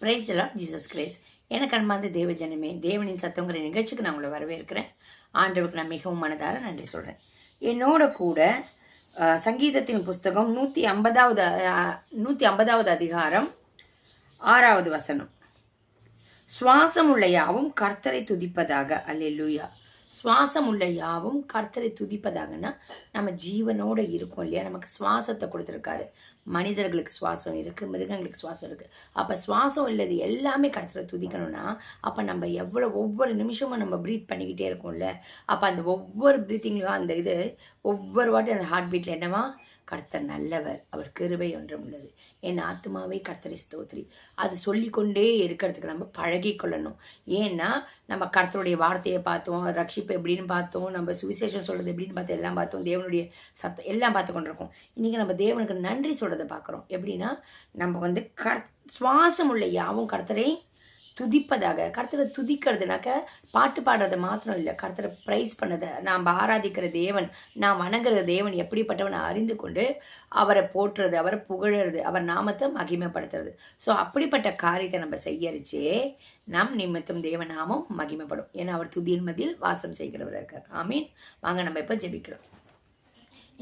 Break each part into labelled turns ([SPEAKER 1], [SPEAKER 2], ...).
[SPEAKER 1] Price எல்லாம் Jesus Christ எனக்கு அன்பார்ந்த தேவ ஜனமே தேவனின் சத்தங்கிற நிகழ்ச்சிக்கு நான் உங்களை வரவேற்கிறேன். ஆண்டவருக்கு நான் மிகவும் மனதார நன்றி சொல்கிறேன் என்னோட கூட சங்கீதத்தின் புஸ்தகம் நூற்றி ஐம்பதாவது நூற்றி ஐம்பதாவது அதிகாரம் ஆறாவது வசனம். சுவாசம் உள்ள யாவும் கர்த்தரை துதிப்பதாக. அல்லூயா சுவாசம் உள்ள யாவும் கர்த்தரை துதிப்பதாகன்னா நம்ம ஜீவனோட இருக்கோம் இல்லையா? நமக்கு சுவாசத்தை கொடுத்துருக்காரு. மனிதர்களுக்கு சுவாசம் இருக்குது மிருகங்களுக்கு சுவாசம் இருக்குது அப்போ சுவாசம் இல்லது எல்லாமே கர்த்தரை துதிக்கணும்னா அப்போ நம்ம எவ்வளோ ஒவ்வொரு நிமிஷமும் நம்ம ப்ரீத் பண்ணிக்கிட்டே இருக்கோம்ல. அப்போ அந்த ஒவ்வொரு ப்ரீத்திங்லையும் அந்த இது ஒவ்வொரு வாட்டி அந்த ஹார்ட் பீட்டில் என்னவா? கர்த்தர் நல்லவர் அவர் கிருபை ஒன்றும் உள்ளது. என் ஆத்மாவே கர்த்தரை ஸ்தோத்ரி அது சொல்லிக்கொண்டே இருக்கிறதுக்கு நம்ம பழகி கொள்ளணும். ஏன்னா நம்ம கர்த்தருடைய வார்த்தையை பார்த்தோம் ரட்சிப்பு எப்படின்னு பார்த்தோம் நம்ம சுவிசேஷம் சொல்றது எப்படின்னு பார்த்தோம் எல்லாம் பார்த்தோம் தேவனுடைய சத்தம் எல்லாம் பார்த்து கொண்டிருக்கோம். இன்னைக்கு நம்ம தேவனுக்கு நன்றி சொல்றதை பார்க்குறோம். எப்படின்னா நம்ம வந்து கர் சுவாசம் உள்ள யாவும் கர்த்தரை துதிப்பதாக கருத்தரை துதிக்கிறதுனாக்க பாட்டு பாடுறது மாத்திரம் இல்லை. கருத்தரை ப்ரைஸ் பண்ணதை நாம் ஆராதிக்கிற தேவன் நாம் வணங்குற தேவன் எப்படிப்பட்டவனை அறிந்து கொண்டு அவரை போற்றுறது அவரை புகழறது அவர் நாமத்தை மகிமைப்படுத்துறது. ஸோ அப்படிப்பட்ட காரியத்தை நம்ம செய்யரிச்சே நம் நிமித்தம் தேவநாமம் மகிமைப்படும். ஏன்னா அவர் துதியின் மதியில் வாசம் செய்கிறவர் இருக்கார். ஆமீன். வாங்க நம்ம இப்போ ஜெபிக்கிறோம்.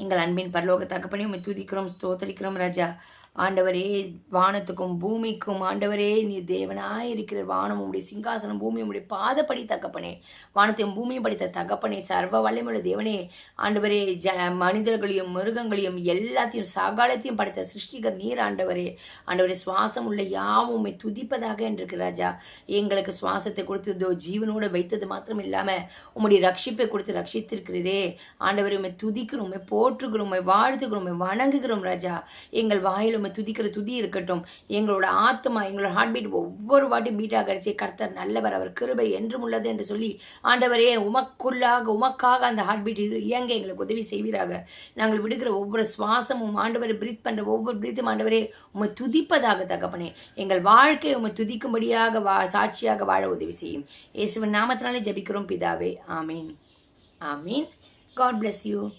[SPEAKER 1] எங்கள் அன்பின் பரலோக தகப்பனையும் துதிக்கிறோம் ஸ்தோத்தரிக்கிறோம் ராஜா. ஆண்டவரே வானத்துக்கும் பூமிக்கும் ஆண்டவரே நீ தேவனாய் இருக்கிற வானம் உடைய சிங்காசனம் பூமி உடைய பாதப்படி தகப்பனே. வானத்தையும் பூமியும் படித்த தகப்பனே சர்வ வல்லமுள்ள தேவனே. ஆண்டவரே ஜ மனிதர்களையும் மிருகங்களையும் எல்லாத்தையும் சகாலத்தையும் படைத்த சிருஷ்டிகர் நீர் ஆண்டவரே. ஆண்டவரே சுவாசம் உள்ள யாவும் துதிப்பதாக என்று ராஜா. எங்களுக்கு சுவாசத்தை கொடுத்து இதோ ஜீவனோடு வைத்தது மாத்திரம் இல்லாம உம்முடைய ரட்சிப்பை கொடுத்து ரட்சித்திருக்கிறதே ஆண்டவரை உண்மை துதிக்கிறோம் உம்மை போற்றுகிறோம் உம்மை வணங்குகிறோம் ராஜா. எங்கள் வாயிலும் நம்ம துதிக்கிற துதி இருக்கட்டும். எங்களோட ஆத்மா எங்களோட ஹார்ட் பீட் ஒவ்வொரு வாட்டி பீட்டாக அடிச்சு கர்த்தர் நல்லவர் அவர் கிருபை என்றும் உள்ளது என்று சொல்லி ஆண்டவரே உமக்குள்ளாக உமக்காக அந்த ஹார்ட் பீட் இயங்க எங்களுக்கு உதவி செய்வீராக. நாங்கள் விடுகிற ஒவ்வொரு சுவாசமும் ஆண்டவரை பிரீத் பண்ணுற ஒவ்வொரு பிரீத்தும் ஆண்டவரே உமை துதிப்பதாக தகப்பனே. எங்கள் வாழ்க்கையை உமை துதிக்கும்படியாக வா சாட்சியாக வாழ உதவி செய்யும். இயேசுவன் நாமத்தினாலே ஜபிக்கிறோம் பிதாவே. ஆமீன். ஆமீன். God bless you